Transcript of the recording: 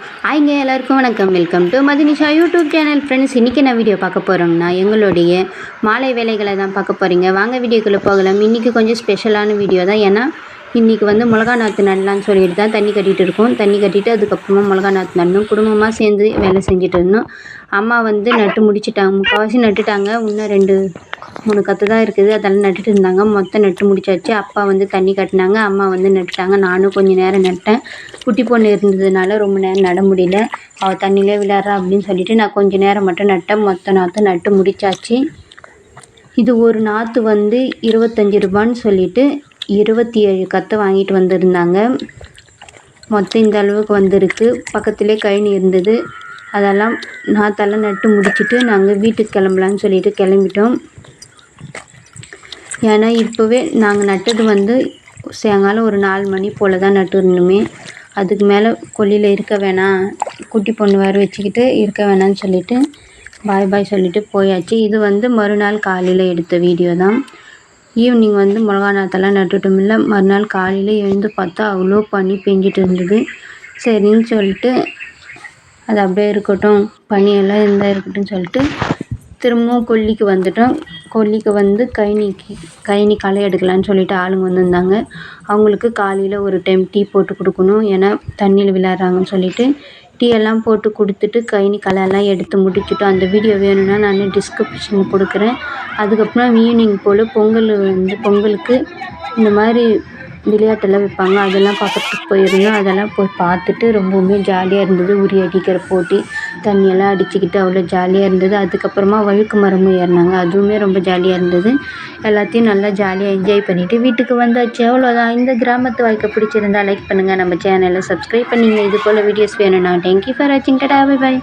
ஹாய்ங்க எல்லாருக்கும் வணக்கம். Welcome to Madhunisha YouTube channel friends இன்றைக்கி நான் வீடியோ பார்க்க போகிறோம்னா எங்களுடைய மாலை வேலைகளை தான் பார்க்க போகிறீங்க வாங்க வீடியோக்குள்ளே போகலாம். இன்றைக்கி கொஞ்சம் ஸ்பெஷலான வீடியோ தான். ஏன்னா இன்றைக்கி வந்து மிளகா நாற்று நடலான்னு சொல்லிட்டு தான் தண்ணி கட்டிகிட்டு இருக்கோம். தண்ணி கட்டிட்டு அதுக்கப்புறமா மிளகா நாற்று நடணும் குடும்பமாக சேர்ந்து வேலை செஞ்சுட்டு இருந்தோம். அம்மா வந்து நட்டு முடிச்சிட்டாங்க. முக்கால்வாசி நட்டுட்டாங்க. இன்னும் ரெண்டு மூணு கற்று தான் இருக்குது. அதெல்லாம் நட்டுட்டு இருந்தாங்க. மொத்தம் நட்டு முடிச்சாச்சு. அப்பா வந்து தண்ணி கட்டினாங்க. அம்மா வந்து நட்டுட்டாங்க. நானும் கொஞ்சம் நேரம் நட்டேன். குட்டி பொண்ணு இருந்ததுனால ரொம்ப நேரம் நட முடியல. அவள் தண்ணியிலே விளையாடுறா அப்படின்னு சொல்லிட்டு நான் கொஞ்சம் நேரம் மட்டும் நட்டேன். மொத்த நாற்று நட்டு முடிச்சாச்சு. இது ஒரு நாற்று வந்து இருபத்தஞ்சி ரூபான்னு சொல்லிட்டு இருபத்தி ஏழு கத்தை வாங்கிட்டு வந்திருந்தாங்க. மொத்தம் இந்த அளவுக்கு வந்திருக்கு. பக்கத்துலேயே கழனி இருந்தது அதெல்லாம் நாற்றெல்லாம் நட்டு முடிச்சுட்டு நாங்கள் வீட்டுக்கு கிளம்பலான்னு சொல்லிட்டு கிளம்பிட்டோம். ஏன்னா இப்போவே நாங்கள் நட்டது வந்து சாயங்காலம் ஒரு நாலு மணி போல் தான் நட்டுருந்தோமே. அதுக்கு மேலே கொல்லியில் இருக்க வேணாம். குட்டி பொண்ணு வேறு வச்சுக்கிட்டு இருக்க வேணாம்னு சொல்லிவிட்டு பாய் பாய் சொல்லிட்டு போயாச்சு. இது வந்து மறுநாள் காலையில் எடுத்த வீடியோ தான் ஈவினிங் வந்து மிளகா நாற்றெல்லாம் இல்லை மறுநாள் காலையில் எழுந்து பார்த்தா அவ்வளோ பனி பெஞ்சிட்டு இருந்தது. சரின்னு சொல்லிட்டு அது அப்படியே இருக்கட்டும். பனியெல்லாம் இருந்தால் இருக்கட்டும்னு சொல்லிட்டு திரும்பவும் கொல்லிக்கு வந்துட்டோம். கொல்லிக்கு வந்து கைனிக்கு கழனி களை எடுக்கலான்னு சொல்லிட்டு ஆளுங்க வந்திருந்தாங்க. அவங்களுக்கு காலையில் ஒரு டைம் டீ போட்டு கொடுக்கணும். ஏன்னா தண்ணியில் விளையாடுறாங்கன்னு சொல்லிட்டு டீ எல்லாம் போட்டு கொடுத்துட்டு கழனி களையெல்லாம் எடுத்து முடிச்சுட்டோம் அந்த வீடியோ வேணும்னா நான் டிஸ்கிரிப்ஷனில் கொடுக்குறேன். அதுக்கப்புறம் ஈவினிங் போல் பொங்கல் வந்து பொங்கலுக்கு இந்த மாதிரி விளையாட்டெல்லாம் வைப்பாங்க. அதெல்லாம் பார்க்கறதுக்கு போயிருந்தோம். அதெல்லாம் போய் பார்த்துட்டு ரொம்பவுமே ஜாலியாக இருந்தது. உரி அடிக்கிற போட்டி தண்ணியெல்லாம் அடிச்சுக்கிட்டு அவ்வளோ ஜாலியாக இருந்தது. அதுக்கப்புறமா வழுக்கு மரமும் ஏறினாங்க. அதுவுமே ரொம்ப ஜாலியாக இருந்தது. எல்லாத்தையும் நல்லா ஜாலியாக என்ஜாய் பண்ணிவிட்டு வீட்டுக்கு வந்தாச்சு. அவ்வளோதான். இந்த கிராமத்து வாழ்க்கை பிடிச்சிருந்தா லைக் பண்ணுங்கள் நம்ம சேனலை சப்ஸ்கிரைப் பண்ணிங்க. இது போல் வீடியோஸ் வேணும்னா தேங்க்யூ ஃபார் வாட்சிங் டடா பை பாய்